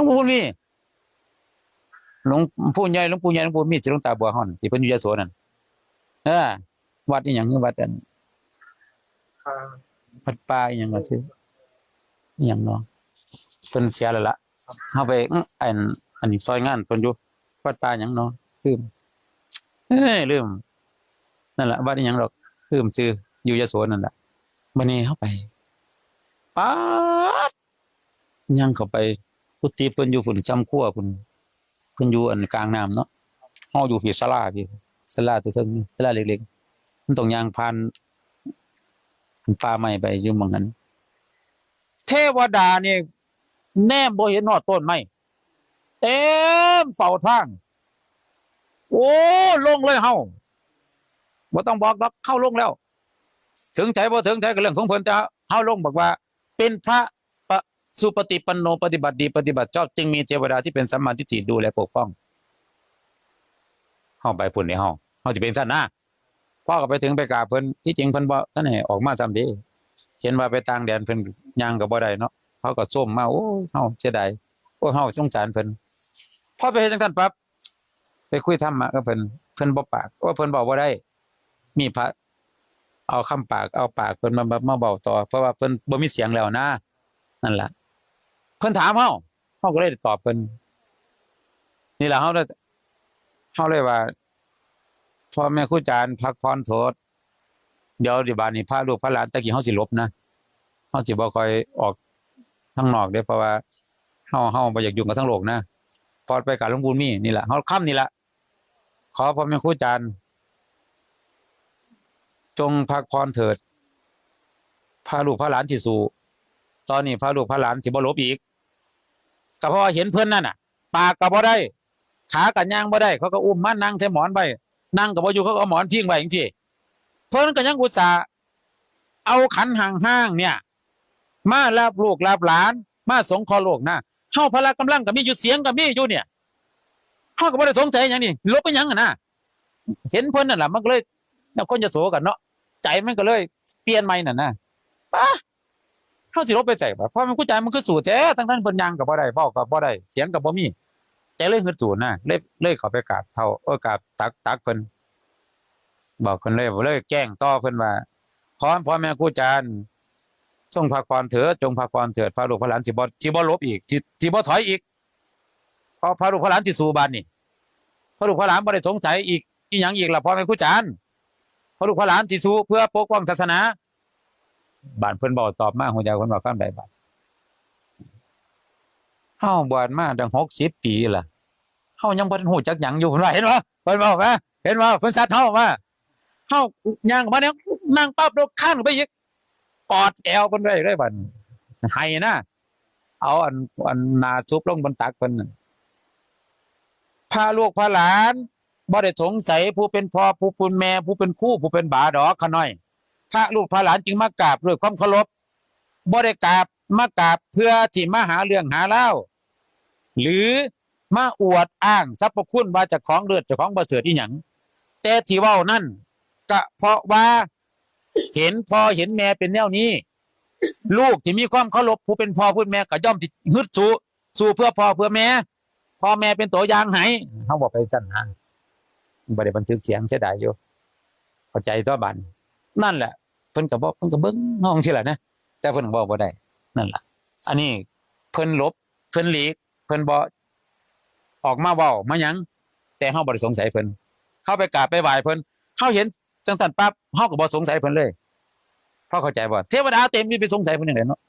ลวงปู่มีหลวงปู่ใหญ่หลวงปู่ใหญ่หลวงปู่มีสิหลวงตาบัวฮ้อนที่เพิ่นอยู่ยโสนั่นเออวัดอีหยังคือวัดอันอ่าวัดป่าอีหยังก็ชื่ออีหยังเนาะเพิ่นเสียแล้วล่ะเฮาไปอื้ออันอันนี้ซอยงานเพิ่นอยู่วัดป่าหยังเนาะลืมเอ้ยลืมนั่นล่ะวัดอีหยังดอกลืมชื่ออยู่ยโสนั่นล่ะบัดนี้เฮาไปป๊าดยังเข้าไป กุฏิเพิ่นอยู่พุ่นจำครัวพุ่นเพิ่นอยู่อันกลางน้ำเนาะเฮาอยู่ที่ศาลาพี่ศาลาตัวเทิงนี่าลาเล็กๆมันต้องยางผ่านป่าไม้ไปอยู่หม่องนั้นเทวดานี่แนมบ่เห็นฮอดต้นไม้เต็มเฝ้าทาง โอ้ลงเลยเฮาบ่ต้องบอกดอกเข้าลงแล้ว ถึงใจบ่ถึงใจก็เรื่องของเพิ่นแต่เฮาลงบอกว่า เป็นพระ สุปฏิปันโนปฏิบัติดีปฏิบัติชอบจึงมีเทวดาที่เป็นสัมมาทิฏฐิดูแลปกป้องเฮาไปพุ่นในเฮาเฮาสิเป็นซั่นนะพ่อก็ไปถึงไปกราบเพิ่นที่จริงเพิ่นบ่ท่านให้ออกมาซ้ำด้เห็นว่าไปต่างแดนเพิ่นย่างก็บ่ได้เนาะเขาก็ส้มมาโอ้เฮาเสียดายโอ้เฮาสงสารเพิ่นพ่อไปเฮ็ดจังซั่นปั๊บไปคุยธรรมะกับเพิ่นเพิ่นบ่ปากว่าเพิ่นบอกบ่าได้ มีพระ เอาคำปากเอาปากเพิ่นมามามาเบาต่อ เพราะว่าเพิ่นบ่มีเสียงแล้วนะนั่นล่ะ เพิ่นถามเฮาเฮาก็เลยตอบเพิ่นนี่ล่ะเฮาเลยเฮาเลยว่าพ่อแม่ครูอาจารย์พักพรโทษเดี๋ยวดิบาดนี้พาลูกพาหลานตะกี้เฮาสิลบนะเฮาสิบ่ค่อยออกข้างนอกเด้เพราะว่าเฮาเฮาบ่อยากยุ่งกับทั้งโลกนะพอไปกับหลวงปู่มีนี่ล่ะเฮาค่ำนี่ล่ะขอพ่อแม่ครูอาจารย์จงพักพรเถิดพาลูกพาหลานที่สู่ตอนนี้พาลูกพาหลานสิบ่ลบอีก ก็เพราะว่าเห็นเพื่อนนั่นน่ะ ปากก็บ่ได้ ขากันย่างบ่ได้ เขาก็อุ้มมานั่งใส่หมอนไปนั่งก็บ่อยู่เขาก็เอาหมอนพิงไว้จังซี่เพิ่นก็ยังอุตส่าห์เอาขันห่างๆเนี่ย มารับลูกรับหลาน มาสงคราะห์โลกนะเฮาพละกำลังก็มีอยู่เสียงก็มีอยู่เนี่ยเฮาก็บ่ได้สงสัยหยังนี่ลบไปหยังอะนะเห็นเพิ่นนั่นล่ะมันก็เลยแนวคนจะโสกันเนาะใจมันก็เลยเปลี่ยนใหม่น่ะนะป้า เฮาสิลบไปใจบ่เพราะมันกูใจมันคือสู่แท้ทั้งทั้งเพิ่นยังก็บ่ได้เว้าก็บ่ได้เสียงก็บ่มีใจเลยฮึดสู่นะเลยเลยเข้าไปกราบเท่าเออกราบตักตักเพิ่นบอกเพิ่นเลยเลยแจ้งต่อเพิ่นว่าพรพ่อแม่ครูอาจารย์ทรงพาความเถิดจงพาความเถิดพาลูกพาหลานสิบ่สิบ่ลบอีกสิสิบ่ถอยอีกเพระลูกพาหลานสิสู่บ้านนี่พาลูกพาหลานบ่ได้สงสัยอีกอีหยังอีกล่ะพ่อแม่ครูอาจารย์พอลูกพระหลานที่สู้เพื่อปกป้องศาสนา บ้านเพิ่นบอกตอบมาหัวใจเพิ่นบอกข้ามใดบ้านเฮาบวชมาตั้ง60ปีล่ะเฮายังบ่ทันฮู้จักหยังอยู่เพิ่นว่าเห็นบ่เพิ่นบอกว่าเห็นบ่เพิ่นสัตว์เฮาว่าเฮาย่างมาเนี่ยนั่งปั๊บแล้วข้างไปอีกกอดแอวเพิ่นไว้เลยบัดให้นะเอาอันอันนาซุบลงบนตักเพิ่นน่ะพาลูกพาหลานบ่ได้สงสัยผู้เป็นพ่อผู้เป็นแม่ผู้เป็นคู่ผู้เป็นบาดอกขะน้อย พระลูกพระหลานจึงมากราบด้วยความเคารพบ่ได้กราบมากราบเพื่อที่มาหาเรื่องหาเล่า หรือมาอวดอ้างสรรพคุณว่าจะของเลือดจะของประเสริฐอีหยังแต่ที่ว้านั่นก็เพราะว่าเห็นพอเห็นแม่เป็นแนวนี้ ลูกที่มีความเคารพผู้เป็นพ่อผู้เป็นแม่ก็ย่อมที่ฮึดสู้สู้เพื่อพ่อเพื่อแม่พ่อแม่เป็นตัวอย่างให้เฮาบอกไปสั่นนะบ่ได้บันทึกเสียงเสียดายอยู่เข้าใจตัวบันนั่นแหละ เพิ่นก็บอกเพิ่นก็เบิ้งห้องสิล่ะนะแต่เพิ่นก็บอกบ่ได้นั่นล่ะ อันนี้เพิ่นลบเพิ่นหลีกเพิ่นบ่ออกมาเว้ามาหยังแต่เฮาบ่ได้สงสัยเพิ่นเข้าไปกราบไปไหว้เพิ่นเฮาเห็นจังซั่นปั๊บเฮาก็บ่สงสัยเพิ่นเลยเพราะเข้าใจบ่เทวดาเต็มมีไปสงสัยเพิ่นจังไดเนาะ